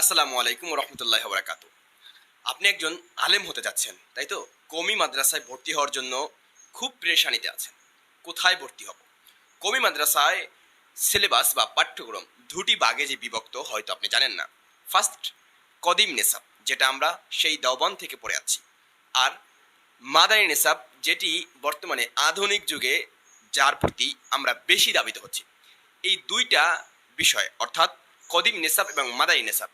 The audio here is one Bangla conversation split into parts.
আসসালামু আলাইকুম রহমতুল্লাহ বরাকাতু। আপনি একজন আলেম হতে যাচ্ছেন, তাই তো? কমি মাদ্রাসায় ভর্তি হওয়ার জন্য খুব প্রেশানিতে আছেন। কোথায় ভর্তি হব? কমি মাদ্রাসায় সিলেবাস বা পাঠ্যক্রম দুটি ভাগে যে বিভক্ত, হয়তো আপনি জানেন না। ফার্স্ট, কদিম নেসাব যেটা আমরা সেই দবন থেকে পড়ে আছি। আর মাদারি নেসাব যেটি বর্তমানে আধুনিক যুগে যার প্রতি আমরা বেশি দাবিত হচ্ছি। এই দুইটা বিষয়, অর্থাৎ কদিম নেসাব এবং মাদারি নেসাব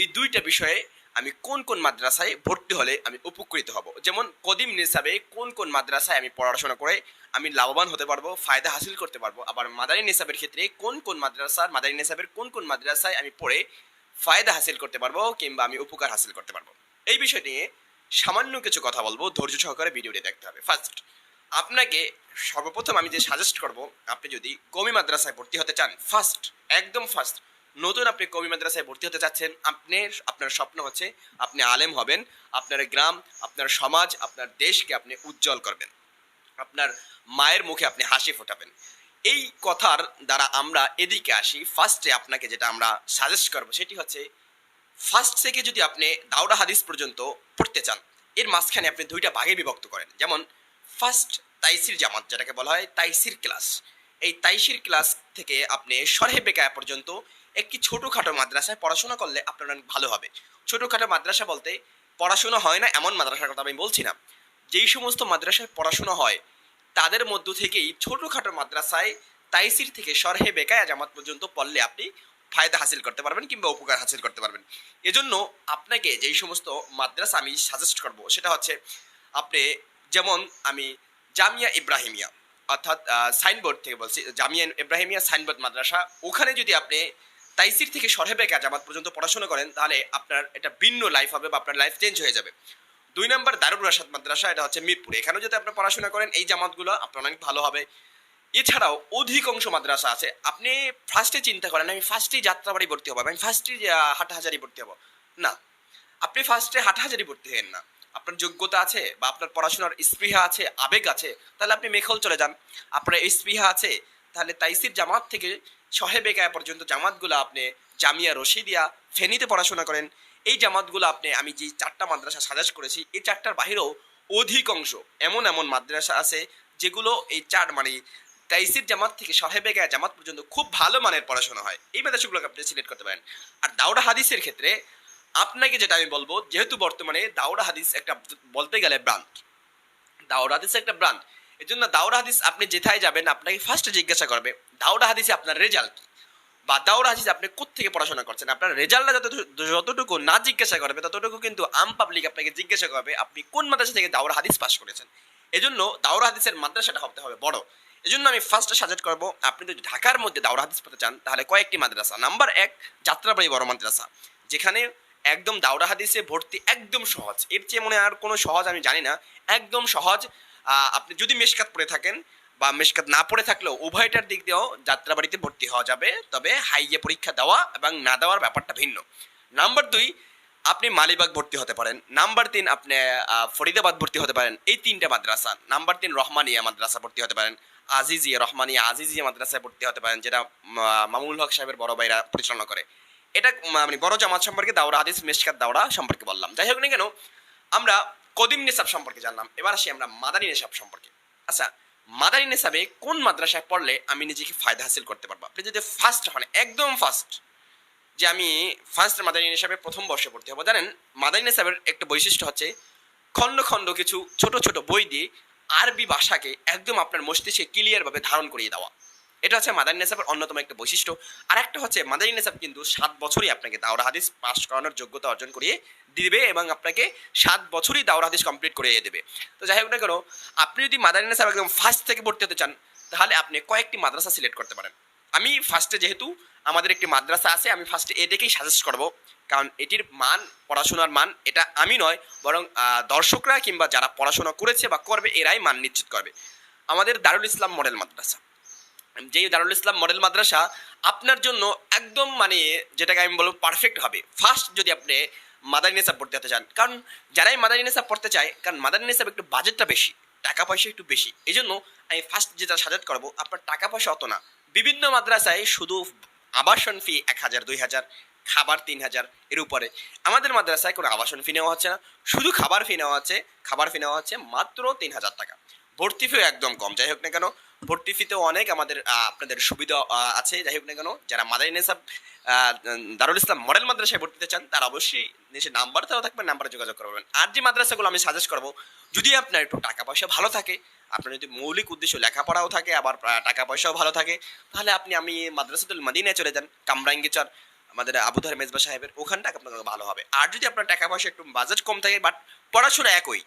এই দুইটা বিষয়ে আমি কোন কোন মাদ্রাসায় ভর্তি হলে আমি উপকৃত হব? যেমন কদিম নেসাবে কোন কোন মাদ্রাসায় আমি পড়াশোনা করে আমি লাভবান হতে পারব, ফায়দা হাসিল করতে পারব, আবার মাদারি নেসাবের ক্ষেত্রে কোন কোন মাদ্রাসার, মাদারি নেসাবের কোন কোন মাদ্রাসায় আমি পড়ে ফায়দা হাসিল করতে পারব কিংবা আমি উপকার হাসিল করতে পারব? এই বিষয় নিয়ে সামান্য কিছু কথা বলব, ধৈর্য সহকারে ভিডিওটি দেখতে হবে। ফার্স্ট, আপনাকে সর্বপ্রথম আমি যে সাজেস্ট করব, আপনি যদি কমি মাদ্রাসায় ভর্তি হতে চান ফার্স্ট একদম ফার্স্ট নতুন আপনি কবি মাদ্রাসায় ভর্তি হতে চাচ্ছেন আপনি আপনার স্বপ্ন হচ্ছে আপনি আলেম হবেন, আপনার গ্রাম, আপনার সমাজ, আপনার দেশকে আপনি উজ্জ্বল করবেন। আপনার মায়ের মুখে আপনি হাসি ফোটাবেন। এই কথার দ্বারা আমরা এদিকে আসি। ফার্স্টে আপনাকে যেটা আমরা সাজেস্ট করব সেটি হচ্ছে ফার্স্ট থেকে যদি আপনি দাউরা হাদিস পর্যন্ত পড়তে চান, এর মাঝখানে আপনি দুইটা ভাগে বিভক্ত করেন। যেমন ফার্স্ট তাইসির জামাত, যেটাকে বলা হয় তাইসির ক্লাস। এই তাইসির ক্লাস থেকে আপনি সরহে বেকায়া পর্যন্ত একটি ছোটোখাটো মাদ্রাসায় পড়াশোনা করলে আপনার অনেক ভালো হবে। ছোটোখাটো মাদ্রাসা বলতে পড়াশোনা হয় না এমন মাদ্রাসার কথা আমি বলছি না। যেই সমস্ত মাদ্রাসায় পড়াশোনা হয়, তাদের মধ্য থেকেই ছোটোখাটো মাদ্রাসায় তাইসির থেকে সরহে বেকায় জামাত পর্যন্ত পড়লে আপনি ফায়দা হাসিল করতে পারবেন কিংবা উপকার হাসিল করতে পারবেন। এজন্য আপনাকে যেই সমস্ত মাদ্রাসা আমি সাজেস্ট করব, সেটা হচ্ছে আপনি যেমন আমি জামিয়া ইব্রাহিমিয়া, অর্থাৎ সাইনবোর্ড থেকে বলছি, জামিয়া ইব্রাহিমিয়া সাইনবোর্ড মাদ্রাসা, ওখানে যদি আপনি তাইসির থেকে সরহেবে জামাত পর্যন্ত পড়াশোনা করেন, তাহলে আপনার এটা ভিন্ন লাইফ হবে বা আপনার লাইফ চেঞ্জ হয়ে যাবে। দুই নম্বর দারুল রাশাদ মাদ্রাসা, এটা হচ্ছে মিরপুরে। এখানেও যদি আপনি পড়াশোনা করেন, এই জামাতগুলো আপনার অনেক ভালো হবে। এছাড়াও অধিকাংশ মাদ্রাসা আছে। আপনি ফার্স্টে চিন্তা করেন, আমি ফার্স্টেই যাত্রাবাড়ি ভর্তি হব, আমি ফার্স্টেই হাটাহাজারি ভর্তি হব। না। আপনি ফার্স্টে হাটাহাজারি ভর্তি হেন না। আপনার যোগ্যতা আছে বা আপনার পড়াশোনার স্পৃহা আছে, আবেগ আছে, তাহলে আপনি মেখল চলে যান। আপনার স্পৃহা আছে, তাহলে তাইসির জামাত থেকে সহেবেকায় পর্যন্ত জামাতগুলো আপনি জামিয়া রশিদিয়া ফেনীতে পড়াশোনা করেন। এই জামাতগুলো আপনি, আমি যে চারটা মাদ্রাসা সাজেস্ট করেছি, এই চারটার বাহিরেও অধিকাংশ এমন এমন মাদ্রাসা আছে যেগুলো এই চার মানে তাইসির জামাত থেকে সাহেবে গায়ে জামাত পর্যন্ত খুব ভালো মানের পড়াশোনা হয়। এই মাদ্রাসাগুলোকে আপনি সিলেক্ট করতে পারেন। আর দাউরা হাদিসের ক্ষেত্রে আপনাকে যেটা আমি বলব, যেহেতু বর্তমানে দাউরা হাদিস একটা বলতে গেলে ব্রান্ড। দাউরা হাদিস একটা ব্রান্ড। এই জন্য দাউরা হাদিস আপনি যেথায় যাবেন, আপনাকে ফার্স্টে জিজ্ঞাসা করবে দাউরা হাদিসে আপনার রেজাল্ট কি? বা দাউরা হাদিস আপনি কোথেকে পড়াশোনা করছেন? আপনার রেজাল্টটা যত যতটুকু না জিজ্ঞাসা করবে, ততটুকু কিন্তু আম পাবলিক আপনাকে জিজ্ঞাসা করবে, আপনি কোন মাদ্রাসা থেকে দাউরা হাদিস পাস করেছেন? এজন্য দাউরা হাদিসের মাদ্রাসাটা হতে হবে বড়। এজন্য আমি ফার্স্টে সাজেস্ট করব, আপনি যদি ঢাকার মধ্যে দাউরা হাদিস পড়তে চান, তাহলে কয়েকটি মাদ্রাসা। নাম্বার এক, যাত্রাবাড়ি বড় মাদ্রাসা, যেখানে একদম দাউরা হাদিসে ভর্তি একদম সহজ। এর চেয়ে মনে আর কোনো সহজ আমি জানি না। একদম সহজ আপনি যদি মেশকাত পড়ে থাকেন বা মেশকাত না পড়ে থাকলেও উভয়টার দিক দিয়েও যাত্রাবাড়িতে ভর্তি হওয়া যাবে। তবে হাইয়ে পরীক্ষা দেওয়া এবং না দেওয়ার ব্যাপারটা ভিন্ন। নাম্বার দুই, আপনি মালিবাগ ভর্তি হতে পারেন। নাম্বার তিন, আপনি ফরিদাবাদ ভর্তি হতে পারেন। এই তিনটা মাদ্রাসা। নাম্বার তিন, রহমানিয়া মাদ্রাসা ভর্তি হতে পারেন। আজিজিয়া, রহমানিয়া, আজিজিয়া মাদ্রাসায় ভর্তি হতে পারেন, যেটা মামুল হক সাহেবের বড় ভাইরা পরিচালনা করে। এটা মানে বড় জামাত সম্পর্কে দাওরা হাদিস, মেশকাত দাওরা সম্পর্কে বললাম। যাই হোক না কেন, আমরা কদিম নেশাব সম্পর্কে জানলাম। এবার আসি আমরা মাদানী নেশাব সম্পর্কে। আচ্ছা মাদানী নেশাবে কোন মাদ্রাসায় পড়লে আমি নিজেকে ফায়দা হাসিল করতে পারব? আপনি যদি ফার্স্ট হন, একদম ফার্স্ট যে আমি ফার্স্ট মাদানী নেশাবে প্রথম বর্ষে পড়তে হব, জানেন, মাদানী নেশাবের একটা বৈশিষ্ট্য হচ্ছে খণ্ড খণ্ড কিছু ছোট ছোট বই দিয়ে আরবি ভাষাকে একদম আপনার মস্তিষ্কে ক্লিয়ারভাবে ধারণ করিয়ে দেওয়া। এটা হচ্ছে মাদানী নেসাবের অন্যতম একটা বৈশিষ্ট্য। আর একটা হচ্ছে মাদানী নেসাব কিন্তু সাত বছরই আপনাকে দাওরা হাদিস পাশ করানোর যোগ্যতা অর্জন করিয়ে দিবে এবং আপনাকে সাত বছরই দাওরা হাদিস কমপ্লিট করিয়ে দেবে। তো যাই হোক না কেন, আপনি যদি মাদানী নেসাব একদম ফার্স্ট থেকে ভর্তি হতে চান, তাহলে আপনি কয়েকটি মাদ্রাসা সিলেক্ট করতে পারেন। আমি ফার্স্টে যেহেতু আমাদের একটি মাদ্রাসা আছে, আমি ফার্স্টে এটাকেই সাজেস্ট করব। কারণ এটির মান, পড়াশোনার মান, এটা আমি নয়, বরং দর্শকরা কিংবা যারা পড়াশোনা করেছে বা করবে, এরাই মান নিশ্চিত করবে। আমাদের দারুল ইসলাম মডেল মাদ্রাসা। যেই দারুল ইসলাম মডেল মাদ্রাসা আপনার জন্য একদম মানে যেটাকে আমি বলব পারফেক্ট হবে। ফার্স্ট যদি আপনি মাদারি নেশাব পড়তে হতে চান, কারণ যারাই মাদারি নেশাব পড়তে চায়, কারণ মাদারি নেশাব একটু বাজেটটা বেশি টাকা পয়সা একটু বেশি এই জন্য আমি ফার্স্ট যেটা সাজেস্ট করব, আপনার টাকা পয়সা অত না। বিভিন্ন মাদ্রাসায় শুধু আবাসন ফি এক হাজার, দুই হাজার, খাবার তিন হাজার, এর উপরে। আমাদের মাদ্রাসায় কোনো আবাসন ফি নেওয়া হচ্ছে না। শুধু খাবার ফি নেওয়া হচ্ছে খাবার ফি নেওয়া হচ্ছে মাত্র তিন হাজার টাকা। ভর্তি ফিও একদম কম। যাই হোক না কেন ভর্তি ফিতেও অনেক আমাদের আপনাদের সুবিধা আছে। যাই হোক না কেন, যারা মাদারি নেসাব দারুল ইসলাম মডেল মাদ্রাসায় ভর্তিতে চান, তারা অবশ্যই নিচে নাম্বার দেওয়া থাকবে, নাম্বারে যোগাযোগ করবেন। আর যে মাদ্রাসাগুলো আমি সাজেস্ট করব, যদি আপনার একটু টাকা পয়সা ভালো থাকে, আপনার যদি মৌলিক উদ্দেশ্য লেখাপড়াও থাকে, আবার টাকা পয়সাও ভালো থাকে, তাহলে আপনি, আমি মাদ্রাসাতুল মদিনায় চলে যান, কামরাঙ্গিচার, আমাদের আবুধার মেজবা সাহেবের ওখানটা আপনার ভালো হবে। আর যদি আপনার টাকা পয়সা একটু বাজেট কম থাকে বাট পড়াশোনা একই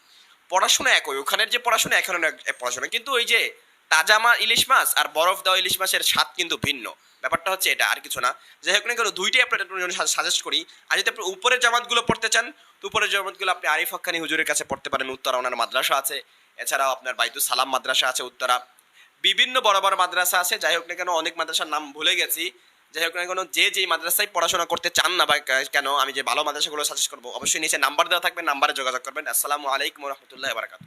পড়াশোনা একই, ওখানের যে পড়াশোনা এখন পড়াশোনা, কিন্তু ওই যে তাজা মা ইলিশ মাছ আর বরফ দেওয়া ইলিশ মাছের স্বাদ কিন্তু ভিন্ন। ব্যাপারটা হচ্ছে এটা, আর কিছু না। যাই হোক না কেন দুইটাই আপনার সাজেস্ট করি, আর যদি আপনি উপরের জামাতগুলো পড়তে চান, তো উপরের জামাতগুলো আপনি আরিফ হক্কানি হুজুরের কাছে পড়তে পারেন, উত্তরা ওনার মাদ্রাসা আছে। এছাড়াও আপনার বাইতুল সালাম মাদ্রাসা আছে উত্তরা। বিভিন্ন বড় বড় মাদ্রাসা আছে, যাই হোক না কেন, অনেক মাদ্রাসার নাম ভুলে গেছি। যাই হোক না কেন, যে যেই মাদ্রাসায় পড়াশোনা করতে চান না বা কেন, আমি যে ভালো মাদ্রাসাগুলো সাজেস্ট করব, অবশ্যই নিচে নাম্বার দেওয়া থাকবে, নাম্বারে যোগাযোগ করবেন। আসসালামু আলাইকুম রহমতুল্লাহ বারাকাতু